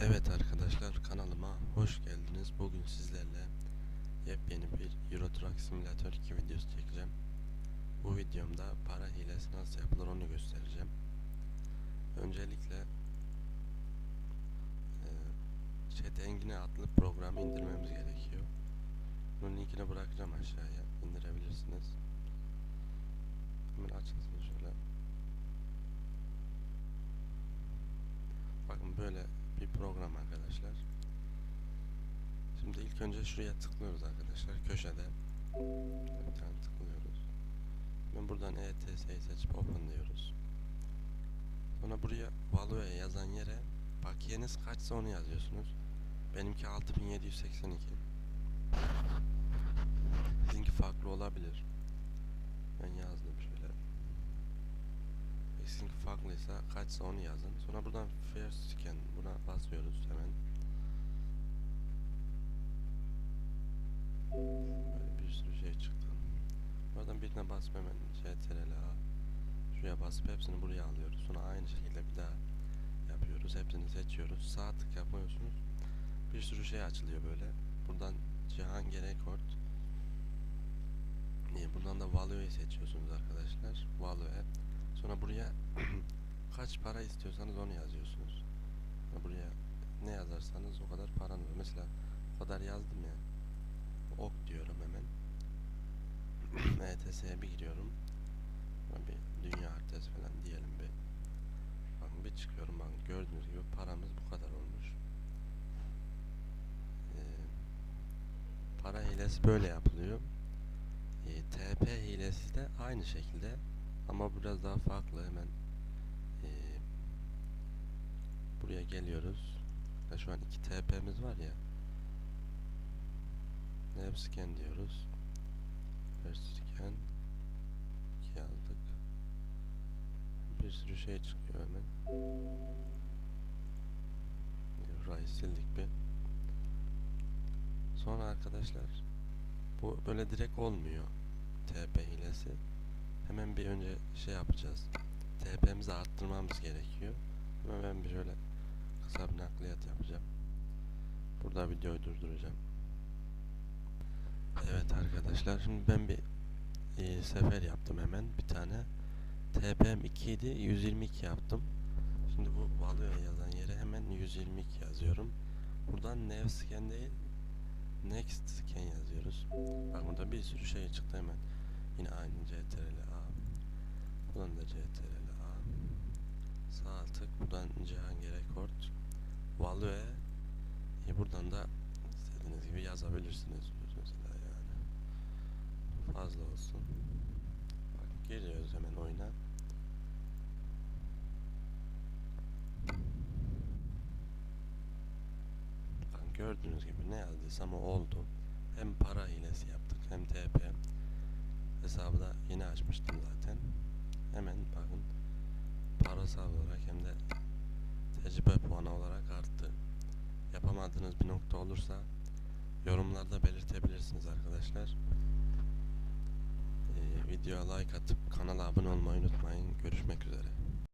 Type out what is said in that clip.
Evet arkadaşlar kanalıma hoş geldiniz. Bugün sizlerle yepyeni bir Euro Truck Simulator 2 videosu çekeceğim. Bu videomda para hilesi nasıl yapılır onu göstereceğim. Öncelikle eee Chat Engin'e adlı programı indirmemiz gerekiyor. Bunun linkini bırakacağım aşağıya indirebilirsiniz. Hemen açılsın şöyle. Bakın böyle bir program arkadaşlar. Şimdi ilk önce şuraya tıklıyoruz arkadaşlar köşede. Bir tane tıklıyoruz. Ben buradan ETS'yi seçip open diyoruz. Sonra buraya Value'ye yazan yere bakiyeniz kaçsa onu yazıyorsunuz. Benimki 6782. Sizinki farklı olabilir. Ben yazdım şöyle. Sizinki farklıysa kaçsa onu yazın. Sonra buradan First Scan buna basıyoruz hemen. Böyle bir sürü şey çıktı. Buradan birine basıp hemen CTRL A şuraya basıp hepsini buraya alıyoruz. Sonra aynı şekilde bir daha yapıyoruz. Hepsini seçiyoruz. Sağ tık yapıyorsunuz. Bir sürü şey açılıyor böyle. Buradan Cihangir Rekord Buradan da Value'yi seçiyorsunuz arkadaşlar. Value. Sonra buraya kaç para istiyorsanız onu yazıyorsunuz. Sonra buraya ne yazarsanız o kadar paranız var. Mesela o kadar yazdım ya. Ok diyorum hemen. ETS'ye bir giriyorum. Bir dünya haritası falan diyelim bir. Bakın bir çıkıyorum bakın gördüğünüz gibi paramız bu kadar olmuş. Ee, para hilesi böyle yapılıyor. Ee, TP hilesi de aynı şekilde ama biraz daha farklı hemen ee, buraya geliyoruz. Ya şu an iki TP'miz var ya. Nav scan diyoruz. First scan yazdık. Bir sürü şey çıkıyor hemen. Burayı sildik bir. Sonra arkadaşlar bu böyle direkt olmuyor. TP hilesi. Hemen bir önce şey yapacağız. TP'mizi arttırmamız gerekiyor. Hemen ben bir şöyle kısa bir nakliyat yapacağım. Burada videoyu durduracağım. Evet arkadaşlar şimdi ben bir e, sefer yaptım hemen bir tane. TP'm 2 idi 122 yaptım. Şimdi bu Value'ya yazan yere hemen 122 yazıyorum. Buradan Nav Scan değil Next Scan yazıyoruz. Bak burada bir sürü şey çıktı hemen. Yine aynı CTRL. Buradan da CTRL A. Sağ tık buradan Cihangir Rekord. Value. E buradan da istediğiniz gibi yazabilirsiniz mesela yani. Fazla olsun. Bak geliyoruz hemen oyuna. Bakın gördüğünüz gibi ne yazdıysam o oldu. Hem para hilesi yaptık hem TP. Hesabı da yeni açmıştım. Hemen bakın parasal olarak hem de tecrübe puanı olarak arttı. Yapamadığınız bir nokta olursa yorumlarda belirtebilirsiniz arkadaşlar. Ee, videoya like atıp kanala abone olmayı unutmayın. Görüşmek üzere.